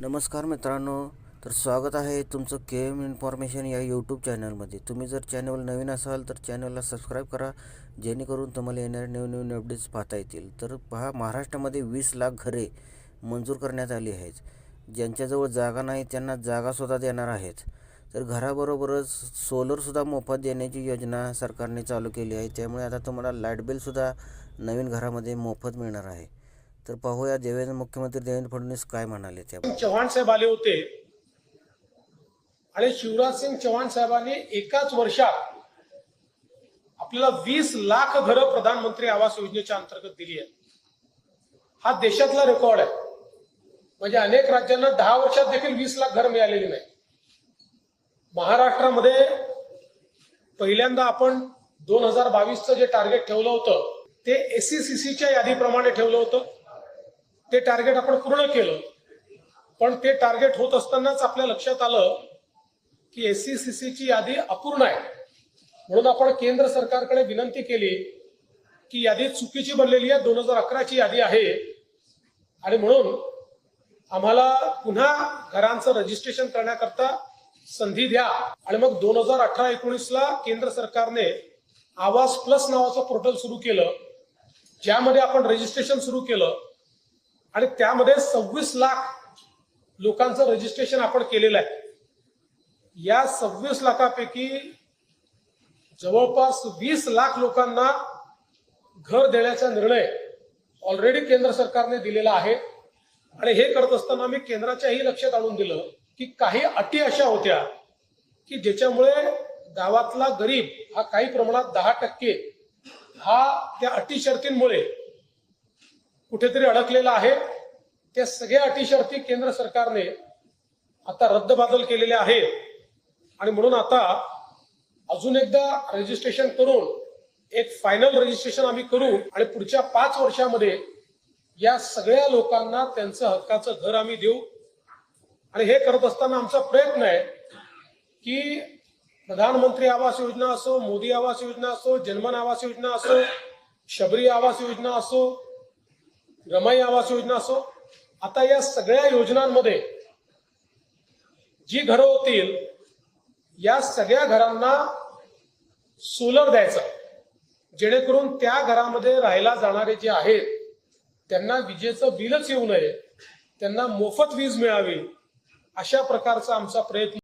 नमस्कार मित्रांनो तर स्वागत आहे तुमचं के एम इन्फॉर्मेशन या यूट्यूब चॅनलमध्ये. तुम्ही जर चॅनल नवीन असाल तर चॅनलला सबस्क्राईब करा जेणेकरून तुम्हाला येणारे नवीन नवीन अपडेट्स पाहता येतील. तर पहा महाराष्ट्रामध्ये वीस लाख घरे मंजूर करण्यात आली आहेत. ज्यांच्याजवळ जागा नाही त्यांना जागासुद्धा देणार आहेत. तर घराबरोबरच सोलरसुद्धा मोफत देण्याची योजना सरकारने चालू केली आहे. त्यामुळे आता तुम्हाला लाइट बिलसुद्धा नवीन घरामध्ये मोफत मिळणार आहे. तर पाहूया देवेंद्र मुख्यमंत्री देवेंद्र फडणवीस काय म्हणाले त्या चव्हाण साहेब आले होते. आणि शिवराज सिंग चव्हाण साहेबांनी एकाच वर्षात आपल्याला वीस लाख घरं प्रधानमंत्री आवास योजनेच्या अंतर्गत दिली आहेत. हा देशातला रेकॉर्ड आहे. म्हणजे अनेक राज्यांना दहा वर्षात देखील वीस लाख घर मिळालेली नाही. महाराष्ट्रामध्ये पहिल्यांदा आपण दोन हजार बावीसचं जे टार्गेट ठेवलं होतं ते एसीसीसीच्या यादीप्रमाणे ठेवलं होतं. ते टार्गेट आपण पूर्ण केलं. पण ते टार्गेट होत असतानाच आपल्या लक्षात आलं की एस सी सी सीची यादी अपूर्ण आहे. म्हणून आपण केंद्र सरकारकडे विनंती केली की यादी चुकीची बनलेली आहे दोन हजार अकराची यादी आहे. आणि म्हणून आम्हाला पुन्हा घरांचं रजिस्ट्रेशन करण्याकरता संधी द्या. आणि मग दोन हजार अठरा एकोणीसला केंद्र सरकारने आवाज प्लस नावाचं पोर्टल सुरू केलं. ज्यामध्ये आपण रजिस्ट्रेशन सुरू केलं. आणि त्यामध्ये सव्वीस लाख लोकांचं रजिस्ट्रेशन आपण केलेलं आहे. या सव्वीस लाखापैकी जवळपास वीस लाख लोकांना घर देण्याचा निर्णय ऑलरेडी केंद्र सरकारने दिलेला आहे. आणि हे करत असताना मी केंद्राच्याही लक्षात आणून दिलं की काही अटी अशा होत्या की ज्याच्यामुळे गावातला गरीब हा काही प्रमाणात दहा टक्के हा त्या अटी शर्तींमुळे कुठेतरी अडकलेला आहे. त्या सगळ्या अटी शर्ती केंद्र सरकारने आता रद्दबादल केलेल्या आहेत. आणि म्हणून आता अजून एकदा रजिस्ट्रेशन करून एक फायनल रजिस्ट्रेशन आम्ही करू आणि पुढच्या पाच वर्षामध्ये या सगळ्या लोकांना त्यांचं हक्काचं घर आम्ही देऊ. आणि हे करत असताना आमचा प्रयत्न आहे की प्रधानमंत्री आवास योजना असो मोदी आवास योजना असो जनमन आवास योजना असो शबरी आवास योजना असो रमाई आवास योजना असो आता या सगळ्या योजनांमध्ये जी घरं होतील या सगळ्या घरांना सोलर द्यायचं. जेणेकरून त्या घरामध्ये राहायला जाणारे जे आहेत त्यांना विजेचं बिलच येऊ नये त्यांना मोफत वीज मिळावी अशा प्रकारचा आमचा प्रयत्न